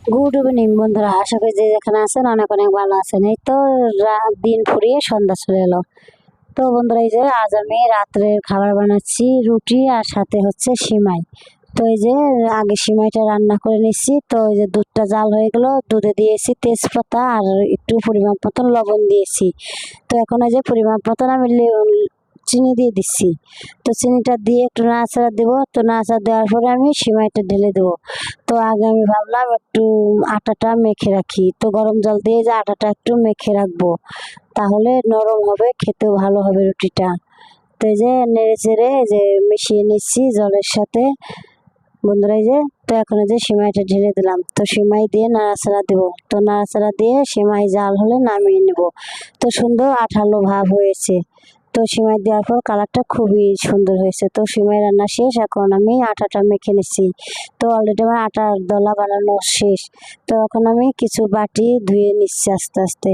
Good evening বন্ধুরা আশা করি যে যেখানে আছেন অনেক অনেক ভালো আছেন এই তো রা- দিন ফুরিয়ে সন্ধ্যা চলে এলো। তো বন্ধুরা, এই যে আজ আমি রাত্রের খাবার বানাচ্ছি, রুটি আর সাথে হচ্ছে সিমাই। তো এই যে আগে সিমাইটা রান্না করে নিচ্ছি। তো এই যে দুধটা জাল হয়ে গেল, দুধে দিয়েছি তেজপাতা আর একটু পরিমাপ মতন লবণ দিয়েছি। তো এখন এই যে পরিমাপ মতন আমি চিনি দিয়ে দিচ্ছি। তো চিনিটা দিয়ে একটু নাড়াচাড়া দেবো। তো নাড়াচাড়া দেওয়ার পরে আমি সিমাইটা ঢেলে দেবো। তো আগে আমি ভাবলাম একটু আটাটা মেখে রাখি। তো গরম জল দিয়ে যে আটাটা একটু মেখে রাখব, তাহলে নরম হবে, খেতেও ভালো হবে রুটিটা। তো এই যে নেড়ে চেড়ে যে মিশিয়ে নিচ্ছি জলের সাথে। বন্ধুরা এই যে, তো এখন যে সিমাইটা ঢেলে দিলাম। তো সিমাই দিয়ে নাড়াচাড়া দেবো। তো নাড়াচাড়া দিয়ে সিমাই জাল হলে নামিয়ে নেব। তো সুন্দর আঠালো ভাব হয়েছে। তো সিমাই দেওয়ার পর কালারটা খুবই সুন্দর হয়েছে। তো সিমাই রান্না শেষ, এখন আমি আটাটা মেখে নিচ্ছি। তো অলরেডি আমার আটার দলা বানানো শেষ। তো এখন আমি কিছু বাটি ধুয়ে নিচ্ছি আস্তে আস্তে।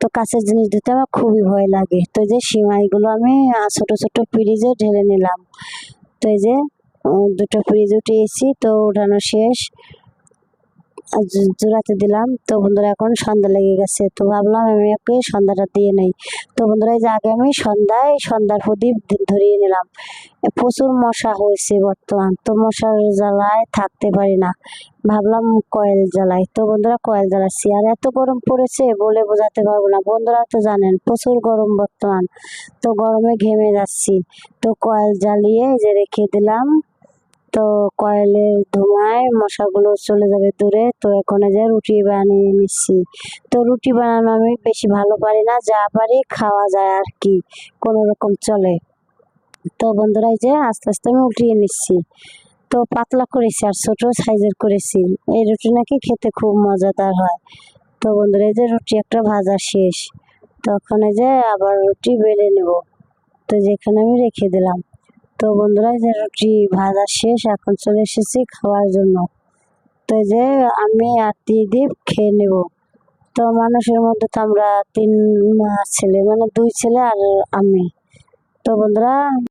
তো কাঁচের জিনিস ধুতে আমার খুবই ভয় লাগে। তো যে সিমাইগুলো আমি ছোটো ছোটো পিরিজে ঢেলে নিলাম। তো এই যে দুটো ফ্রিজ উঠিয়েছি, তো উঠানো শেষ। জোড়াতে দিলাম, তো বন্ধুরা এখন সন্ধ্যা লেগে গেছে, তো ভাবলাম আমি ওকে সন্ধ্যাটা দিয়ে নেই। তো বন্ধুরা এই যে আগে আমি সন্ধ্যায় সন্ধ্যার প্রদীপ ধরিয়ে নিলাম। প্রচুর মশা হয়েছে বর্তমান, তো মশার জ্বালায় থাকতে পারি না। ভাবলাম কয়েল জ্বালাই, তো বন্ধুরা কয়েল জ্বালাচ্ছি। আর এত গরম পড়েছে বলে বোঝাতে পারব না, বন্ধুরা তো জানেন প্রচুর গরম বর্তমান, তো গরমে ঘেমে যাচ্ছি। তো কয়েল জ্বালিয়ে যে রেখে দিলাম। তো কয়েলের ধোঁয়ায় মশাগুলো চলে যাবে দূরে। তো এখন যে রুটি বানিয়ে নিচ্ছি। তো রুটি বানানো আমি বেশি ভালো পারি না, যা পারি খাওয়া যায় আর কি কোনো রকম চলে। তো বন্ধুরা, এই যে আস্তে আস্তে আমি উঠিয়ে নিচ্ছি। তো পাতলা করেছি আর ছোট সাইজের করেছি। এই রুটি নাকি খেতে খুব মজাদার হয়। তো বন্ধুরা, এই যে রুটি একটা ভাজা শেষ। তখন এই যে আবার রুটি বেড়ে নেব। তো যেখানে আমি রেখে দিলাম। তো বন্ধুরা যে রুটি ভাজা শেষ, এখন চলে এসেছি খাওয়ার জন্য। তো যে আমি আর ত্রিদীপ খেয়ে নেব। তো মানুষের মধ্যে তো আমরা তিন ছেলে মানে দুই ছেলে আর আমি। তো বন্ধুরা